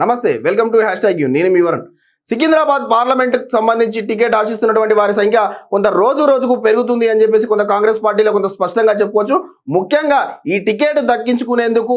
నమస్తే welcome to hashtag U నేను మీ వరుణ్. సికింద్రాబాద్ పార్లమెంట్ సంబంధించి టికెట్ ఆశిస్తున్నటువంటి వారి సంఖ్య కొంత రోజు రోజుకు పెరుగుతుంది అని చెప్పేసి కొంత కాంగ్రెస్ పార్టీలో కొంత స్పష్టంగా చెప్పుకోవచ్చు. ముఖ్యంగా ఈ టికెట్ దక్కించుకునేందుకు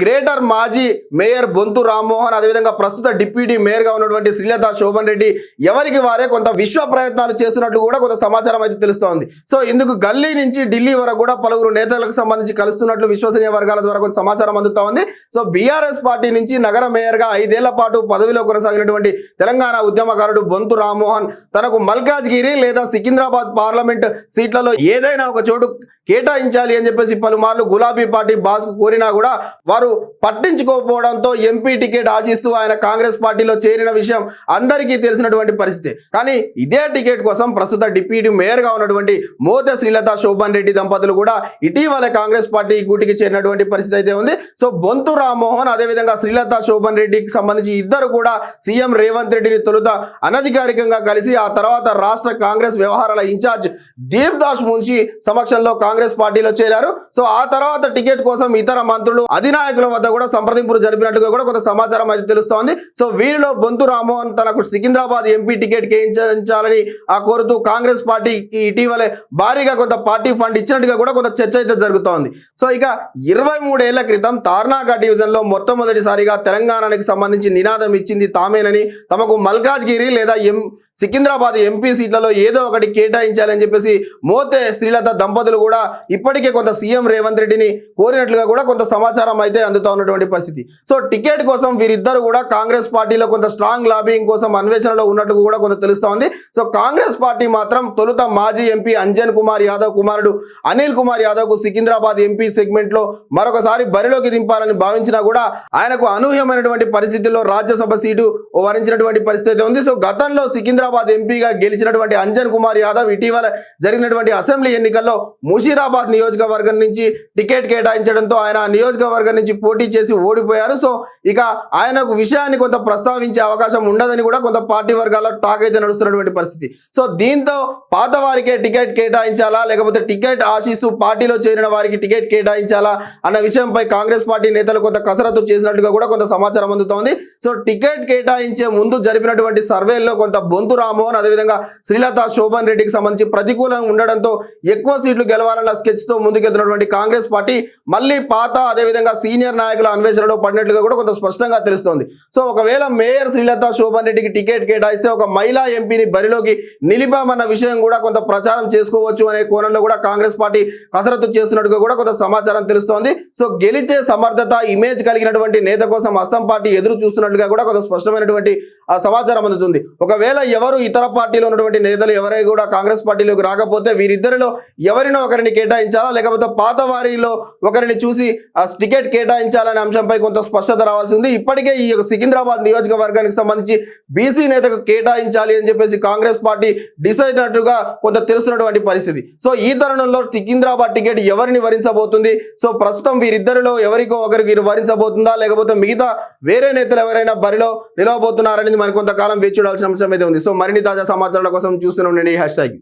గ్రేటర్ మాజీ మేయర్ బొంతు రామ్మోహన్ అదేవిధంగా ప్రస్తుత డిప్యూటీ మేయర్గా ఉన్నటువంటి శ్రీలత శోభన్ రెడ్డి ఎవరికి వారే కొంత విశ్వ ప్రయత్నాలు చేస్తున్నట్లు కూడా కొంత సమాచారం అయితే తెలుస్తోంది. సో ఇందుకు గల్లీ నుంచి ఢిల్లీ వరకు కూడా పలువురు నేతలకు సంబంధించి కలుస్తున్నట్లు విశ్వసనీయ వర్గాల ద్వారా కొంత సమాచారం అందుతా ఉంది. సో బీఆర్ఎస్ పార్టీ నుంచి నగర మేయర్గా ఐదేళ్ళ పాటు పదవిలో కొనసాగినటువంటి తెలంగాణ ఉద్యమకారుడు బొంతు రామ్మోహన్ తనకు మల్కాజ్గిరి లేదా సికింద్రాబాద్ పార్లమెంట్ సీట్లలో ఏదైనా ఒక చోటు కేటాయించాలి అని చెప్పేసి పలుమార్లు గులాబీ పార్టీ బాస్కు కోరినా కూడా వారు పట్టించుకోకపోవడంతో ఎంపీ టికెట్ ఆశిస్తూ ఆయన కాంగ్రెస్ పార్టీలో చేరిన విషయం అందరికీ తెలిసినటువంటి పరిస్థితి. కానీ ఇదే టికెట్ కోసం ప్రస్తుత డిప్యూటీ మేయర్గా ఉన్నటువంటి మోత శ్రీలత శోభన్ రెడ్డి దంపతులు కూడా ఇటీవల కాంగ్రెస్ పార్టీ గూటికి చేరినటువంటి పరిస్థితి అయితే ఉంది. సో బొంతు రామ్మోహన్ అదేవిధంగా శ్రీలత శోభన్ రెడ్డికి సంబంధించి ఇద్దరు కూడా సీఎం రేవంత్ రెడ్డిని తొలుత అనధికారికంగా కలిసి ఆ తర్వాత రాష్ట్ర కాంగ్రెస్ వ్యవహారాల ఇన్ఛార్జ్ దీప్ దాస్ మున్షి సమక్షంలో కాంగ్రెస్ కాంగ్రెస్ పార్టీలో చేరారు. సో ఆ తర్వాత టికెట్ కోసం ఇతర మంత్రులు అధినాయకుల వద్ద కూడా సంప్రదింపులు జరిపినట్టుగా కూడా కొంత సమాచారం అయితే తెలుస్తోంది. సో వీరిలో బొంతు రామ్మోహన్ తనకు సికింద్రాబాద్ ఎంపీ టికెట్ కేయించాలని ఆ కోరుతూ కాంగ్రెస్ పార్టీకి ఇటీవలే భారీగా కొంత పార్టీ ఫండ్ ఇచ్చినట్టుగా కూడా కొంత చర్చ అయితే జరుగుతోంది. సో ఇక ఇరవై మూడేళ్ళ క్రితం తార్నాక డివిజన్లో మొట్టమొదటిసారిగా తెలంగాణకి సంబంధించి నినాదం ఇచ్చింది తామేనని తమకు మల్కాజ్గిరి లేదా ఎం సికింద్రాబాద్ ఎంపీ సీట్లలో ఏదో ఒకటి కేటాయించాలని చెప్పేసి మోతే శ్రీలత దంపతులు కూడా ఇప్పటికే కొంత సీఎం రేవంత్ రెడ్డిని కోరినట్లుగా కూడా కొంత సమాచారం అయితే అందుతా ఉన్నటువంటి పరిస్థితి. సో టికెట్ కోసం వీరిద్దరు కూడా కాంగ్రెస్ పార్టీలో కొంత స్ట్రాంగ్ లాబింగ్ కోసం అన్వేషణలో ఉన్నట్టు కూడా కొంత తెలుస్తోంది సో కాంగ్రెస్ పార్టీ మాత్రం తొలుత మాజీ ఎంపీ అంజన్ కుమార్ యాదవ్ కుమారుడు అనిల్ కుమార్ యాదవ్కు సికింద్రాబాద్ ఎంపీ సెగ్మెంట్లో మరొకసారి బరిలోకి దింపాలని భావించినా కూడా ఆయనకు అనూహ్యమైనటువంటి పరిస్థితుల్లో రాజ్యసభ సీటు వరించినటువంటి పరిస్థితి ఉంది. సో గతంలో హైదరాబాద్ ఎంపీగా గెలిచినటువంటి అంజన్ కుమార్ యాదవ్ ఇటీవల జరిగినటువంటి అసెంబ్లీ ఎన్నికల్లో ముషీరాబాద్ నియోజకవర్గం నుంచి టికెట్ కేటాయించడంతో ఆయన ఆ నియోజకవర్గం నుంచి పోటీ చేసి ఓడిపోయారు. సో ఇక ఆయనకు విషయాన్ని కొంత ప్రస్తావించే అవకాశం ఉండదని కూడా కొంత పార్టీ వర్గాల్లో టాక్ అయితే నడుస్తున్నటువంటి పరిస్థితి. సో దీంతో పాత వారికే టికెట్ కేటాయించాలా? లేకపోతే టికెట్ ఆశిస్తూ పార్టీలో చేరిన వారికి టికెట్ కేటాయించాలా? అన్న విషయంపై కాంగ్రెస్ పార్టీ నేతలు కొంత కసరత్తు చేసినట్టుగా కూడా కొంత సమాచారం అందుతోంది. సో టికెట్ కేటాయించే ముందు జరిపినటువంటి సర్వేల్లో కొంత బొంతు రామ్మోహన్ అదేవిధంగా శ్రీలత శోభన్ రెడ్డికి సంబంధించి ప్రతికూలంగా ఉండడంతో ఎక్కువ సీట్లు గెలవాలన్న స్కెచ్తో ముందుకెళ్తున్నటువంటి కాంగ్రెస్ పార్టీ మళ్ళీ పాత అదేవిధంగా సీనియర్ నాయకుల అన్వేషణలో పడినట్లుగా కూడా కొంత స్పష్టంగా తెలుస్తోంది. సో ఒకవేళ మేయర్ శ్రీలత శోభన్ రెడ్డికి టికెట్ కేటాయిస్తే ఒక మహిళా ఎంపీని బరిలోకి నిలిపామన్న విషయం కూడా కొంత ప్రచారం చేసుకోవచ్చు అనే కోణంలో కూడా కాంగ్రెస్ పార్టీ కసరత్తు చేస్తున్నట్టుగా కూడా కొంత సమాచారం తెలుస్తోంది. సో గెలిచే సమర్థత ఇమేజ్ కలిగినటువంటి నేత కోసం అస్తం పార్టీ ఎదురు చూస్తున్నట్లుగా కూడా కొంత స్పష్టమైనటువంటి ఆ సమాచారం అందుతుంది. ఒకవేళ ఎవరు ఇతర పార్టీలో ఉన్నటువంటి నేతలు ఎవరై కూడా కాంగ్రెస్ పార్టీలోకి రాకపోతే వీరిద్దరిలో ఎవరినో ఒకరిని కేటాయించాలా? లేకపోతే పాత వారిలో ఒకరిని చూసి ఆ టికెట్ కేటాయించాలనే అంశంపై కొంత స్పష్టత రావాల్సి ఉంది. ఇప్పటికే ఈ సికింద్రాబాద్ నియోజకవర్గానికి సంబంధించి బీసీ నేతకు కేటాయించాలి అని చెప్పేసి కాంగ్రెస్ పార్టీ డిసైడ్ అయినట్టుగా కొంత తెలుస్తున్నటువంటి పరిస్థితి. సో ఈ తరుణంలో సికింద్రాబాద్ టికెట్ ఎవరిని వరించబోతుంది? సో ప్రస్తుతం వీరిద్దరిలో ఎవరికో ఒకరికి వీరు వరించబోతుందా? లేకపోతే మిగతా వేరే నేతలు ఎవరైనా బరిలో నిలవబోతున్నారని మరి కొంతకాలం వేచి చూడాల్సిన అంశం అయితే ఉంది. సో మరిన్ని తాజా సమాచారాల కోసం చూస్తూనే ఉండండి. Hash tag